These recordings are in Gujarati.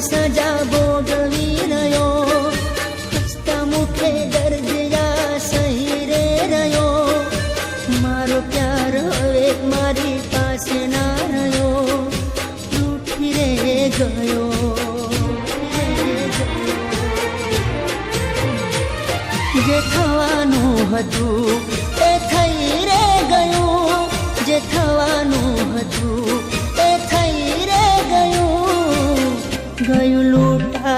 સજા ભોગવી રહ્યો હસતા મુખે દર્દયા સહી રે રહ્યો મારો પ્યાર હવે મારી પાસે ના રહ્યો તૂટી રે ગયો જે થવાનું હતું એ થઈ રે ગયું જે થવાનું હતું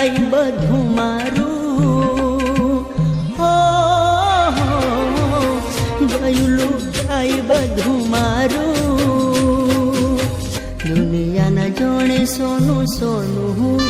લૂંટાઈ બધું મારું? હો ગયું લૂંટાઈ બધું મારું? દુનિયાના જોણે સોનું સોનું હું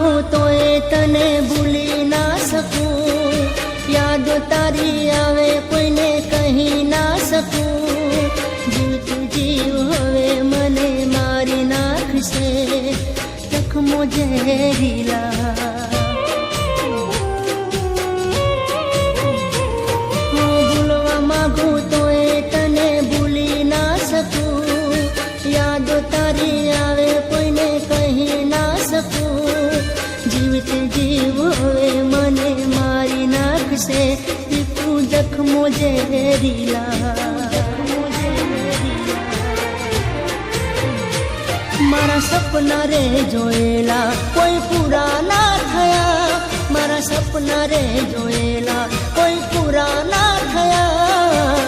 માંગુ તોય તને ભૂલી ના શકું. યાદ તારી આવે કોઈને કહી ના શકું. જીવતું જીવ હવે મને મારી નાખશે. જખમો ઝેરીલા. તું दिला। મારા સપના રે જોયેલા કોઈ પૂરા ના થયા મારા સપના રે જોયેલા કોઈ પૂરા ના થયા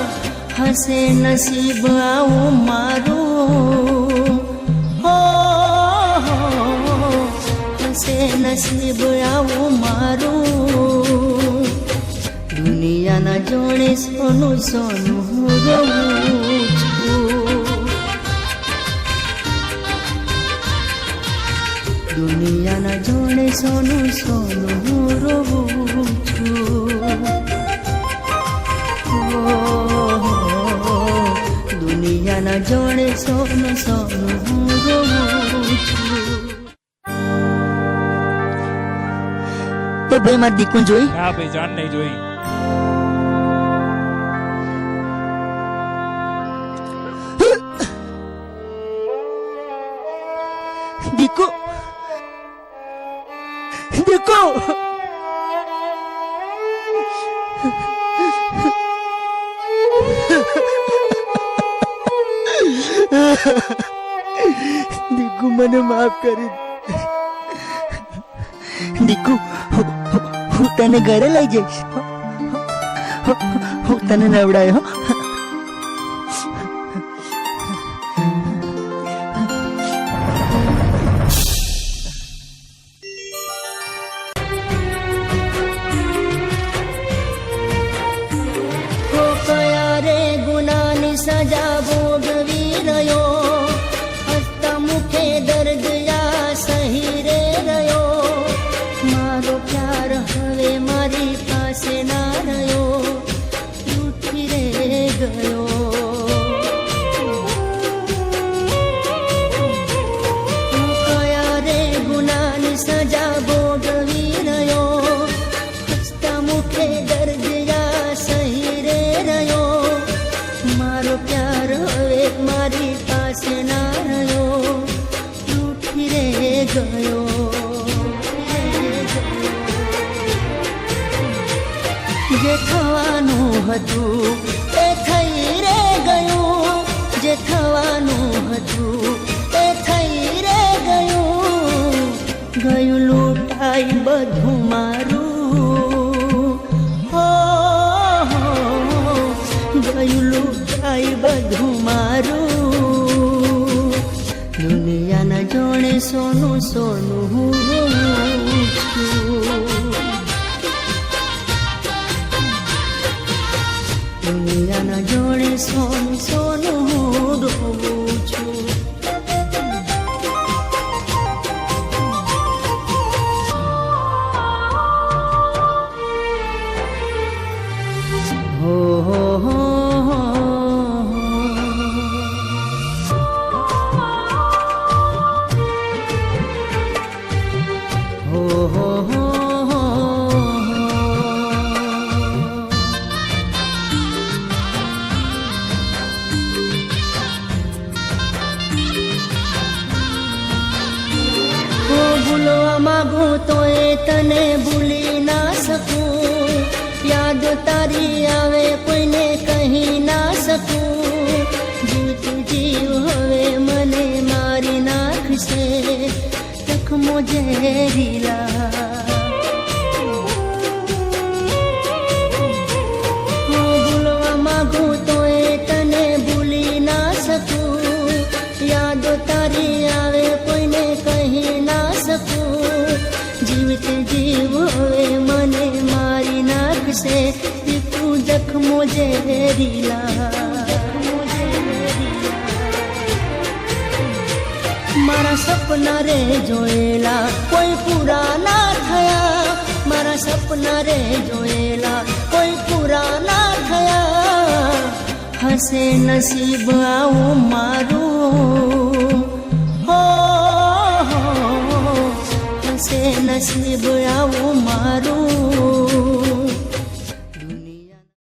હસે નસીબ આવું મારું હો, હસે નસીબ આવું મારું દુનિયાના જોડે સોનું સોનું હું રોઉં છું દુનિયાના જોડે સોનું સોનું હું રોવું છું ઓ, દુનિયાના જોડે સોનું સોનું હું રોવું છું એ ભાઈ મારી દીકું જોઈ હા ભાઈ જાન નહીં જોઈ દીકુ દીકુ દીકુ મને માફ કરી દીકુ હું- તને ઘરે લઈ જઈશ હું તને નવડાયો সাজা જે થવાનું હતું એ થઈ રે ગયું. જે થવાનું હતું એ થઈ રે ગયું. ગયું લૂંટાઈ બધું મારું. હો હો, ગયું લૂંટાઈ બધું મારું. દુનિયાના જોણે સોનું સોનું હું. ભૂલવા માગું તો એ તને ભૂલી ના શકું યાદ તારી આવે કોઈને કહી ના શકું જીવતું જીવ હવે મને મારી નાખશે તખ મોજે રીલા મારા સપના રે જોયેલા કોઈ પૂરા ના થયા મારા સપના રે જોયેલા કોઈ પૂરા ના થયા હશે નસીબ આવું મારું હો હશે નસીબ આવું મારું